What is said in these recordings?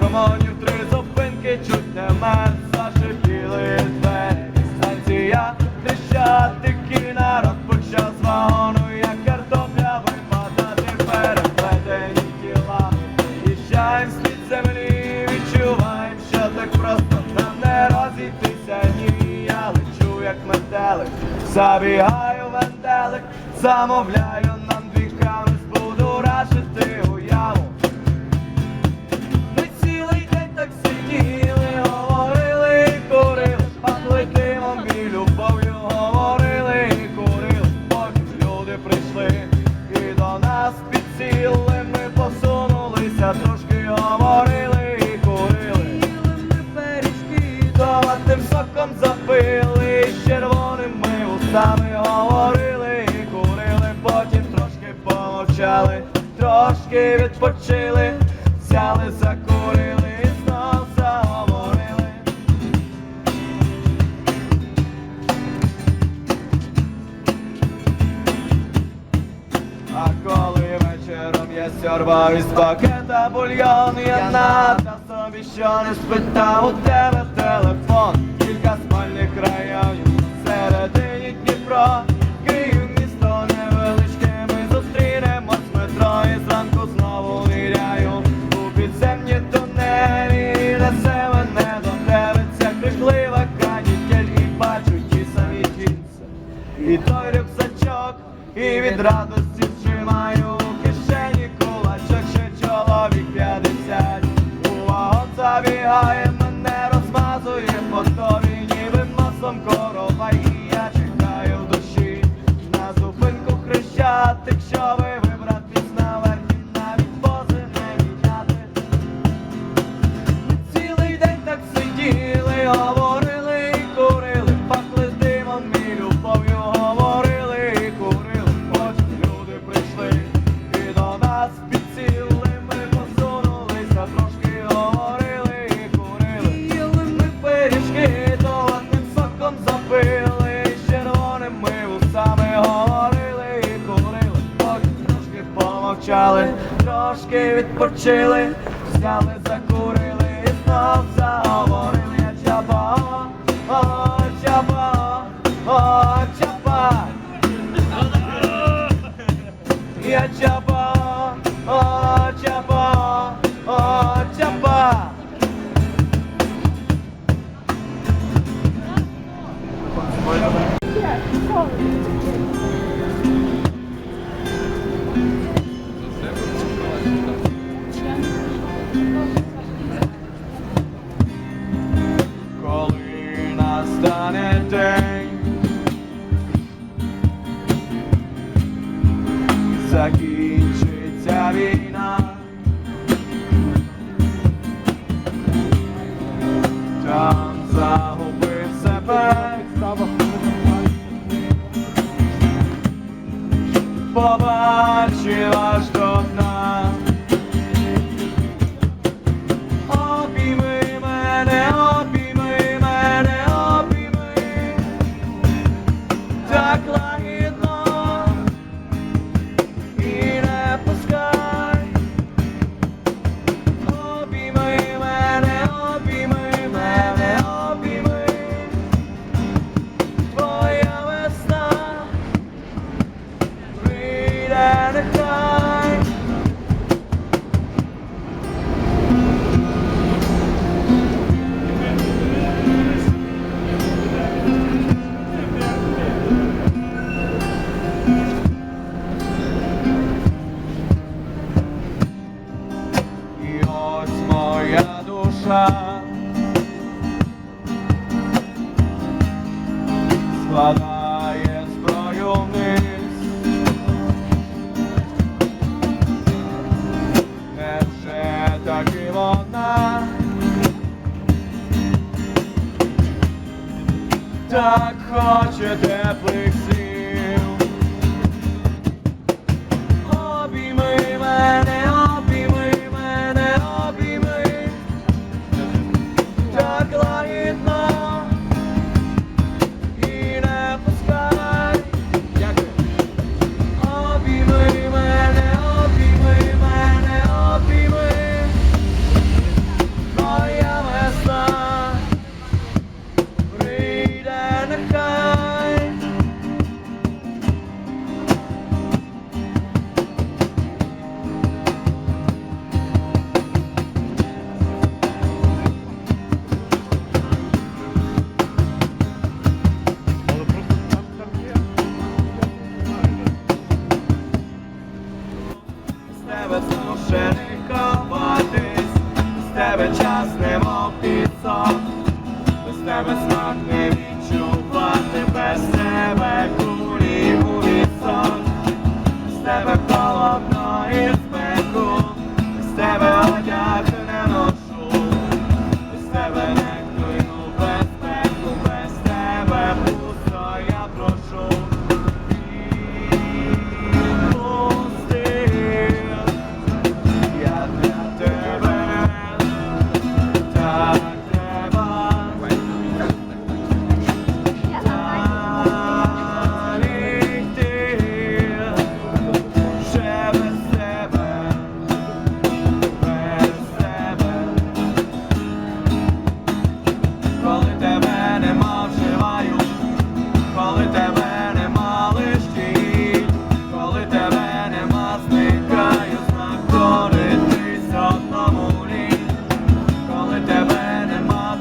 гормонів три зупинки, чуть не мер, зашипіли двері. Станція Хрещатики, народ почав з вагону, як картопля випадати переплетені тіла. Їжджаєм з-під землі, відчуваєм, що так просто нам не розійтися ні. Я лечу, як метелик, забігаю венделик, замовляю запили, і червоними устами говорили і курили, потім трошки помовчали, трошки відпочили, взяли, закурили і знов заговорили. А коли вечором я сьорбав із пакета бульйон, я надав собі, що не спитав у тебе телефон, кілька середині Дніпро, Київ місто невеличке, ми зустрінемось в метро і зранку знову ниряю у підземні тунелі, і несе мене до тебе крихлива канітель, і бачу ті самі джинси. І той рюкзачок, і від радості зжимаю у кишені кулачок, ще чоловік 50 У вагон забігає, зупинку хрещатик, помовчали, трошки відпочили, взяли, закурили і знов заговорили. Я чапа, о, чапа, о, чапа. Я чапа, о, чапа, о, чапа. Коли закінчиться війна, там загубив себе, szlak Składaje zbrojony Lecz, że tak nie Tak choć ciepłych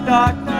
darkness.